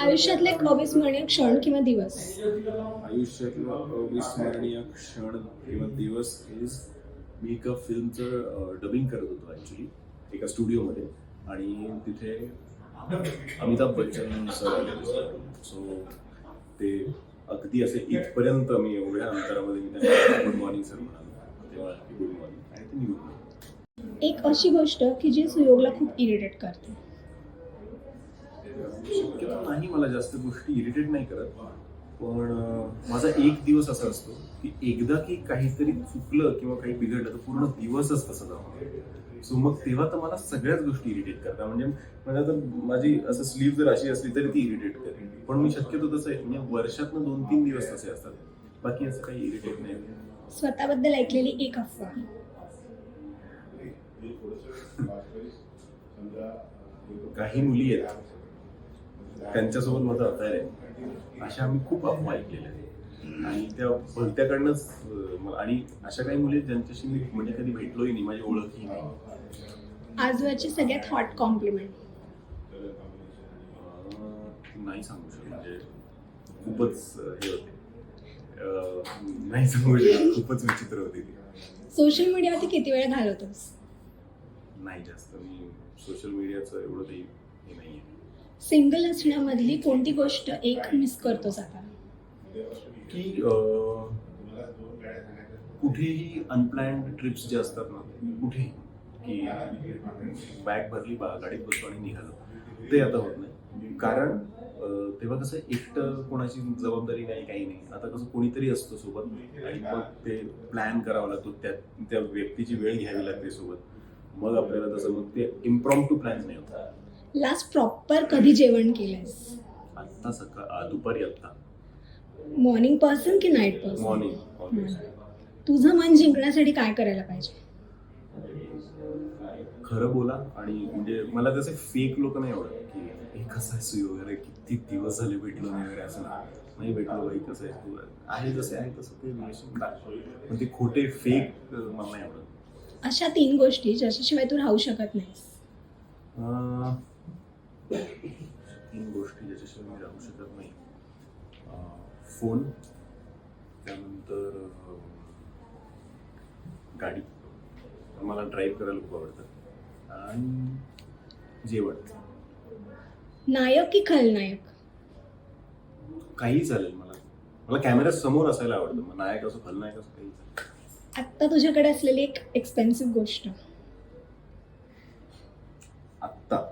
आयुष्यातले एक अविस्मरणीय क्षण किंवा दिवस? आयुष्यातला अविस्मरणीय क्षण किंवा दिवस इज मी एका फिल्मचं डबिंग करत होतो ॲक्च्युली एका स्टुडिओमध्ये आणि तिथे अमिताभ बच्चन सर आले सो ते अगदी असे इथपर्यंत मी एवढ्या अंतरामध्ये मी त्यांना गुड मॉर्निंग सर म्हणालो. तेव्हा गुड मॉर्निंग आणि ते निघून. एक अशी गोष्ट की जी सुयोगला खूप इरिटेट करते. नाही मला जास्त गोष्टी इरिटेट नाही करत पण माझा एक दिवस असा असतो की एकदा की काहीतरी चुकलं किंवा काही बिघडलं तर पूर्ण दिवसच तसा जातो. सो मग तेव्हा तर मला सगळ्याच गोष्टी इरिटेट करतात. म्हणजे म्हणजे आता माझी असं स्लीव जर अशी असली तरी ती इरिटेट करते पण मी शक्यतो तसं आहे. म्हणजे वर्षातनं दोन तीन दिवस तसे असतात. बाकी असं काही इरिटेट नाही. स्वतःबद्दल ऐकलेली एक अफवा. काही मुली आहेत. त्यांच्यासोबत माझं अफायर आहे अशा आम्ही खूप अफवा ऐकलेल्या आहेत. आणि त्या भलत्याकडनंच आणि अशा काही मुली ज्यांच्याशी मी म्हणजे कधी भेटलोही नाही माझी ओळखही नाही. आजवरची सगळ्यात हॉट कॉम्प्लिमेंट नाही सांगू शकत. म्हणजे खूपच हे होते. नाही सांगू शकत. खूपच विचित्र होती ती. सोशल मीडियावरती किती वेळ घालवतोस? नाही जास्त. मी सोशल मीडियाचं एवढं काही हे नाही आहे सिंगल असण्यामधली कोणती गोष्ट एक मिस करतो आता की कुठेही अनप्लॅन्ड ट्रिप्स जे असतात ना कुठेही की बॅग भरली बा गाडीत बसलो आणि निघालो ते आता होत नाही. कारण तेव्हा कसं एकटं कोणाची जबाबदारी नाही काही नाही. आता कसं कोणीतरी असतं सोबत आणि मग ते प्लॅन करावा लागतो त्या त्या व्यक्तीची वेळ घ्यावी लागते सोबत. मग आपल्याला तसं मग ते इम्प्रॉम टू प्लॅन नाही होत. लास्ट प्रॉपर कधी जेवण केलंयस आत्ता सकाळ आ, दुपारी आत्ता. मॉर्निंग पर्सन की नाईट पर्सन मॉर्निंग तुझं मन जिंकण्यासाठी काय करायला पाहिजे? खरं बोला आणि म्हणजे मला तसे फेक लोक नाही आवडत की हे कसं आहे सुई वगैरे? किती दिवस झाले भेटलो नाही वगैरे असं नाही. नाही भेटलो बाई कसं आहे? तू आहे जसे आहे तसं ते रिलेशन पण ते खोटे फेक मला नाही आवडत. अशा तीन गोष्टी ज्याच्याशिवाय तू राहू शकत नाहीस. अं, तीन गोष्टी ज्याच्याशिवाय मी राहू शकत नाही. फोन त्यानंतर गाडी. मला ड्राईव्ह करायला खूप आवडतं. आणि जेवण. नायक की खलनायक? काही चालेल मला. मला कॅमेरा समोर असायला आवडतं. मग नायक असो खलनायक असो काही. आत्ता तुझ्याकडे असलेली एक एक्सपेन्सिव्ह गोष्ट. आत्ता.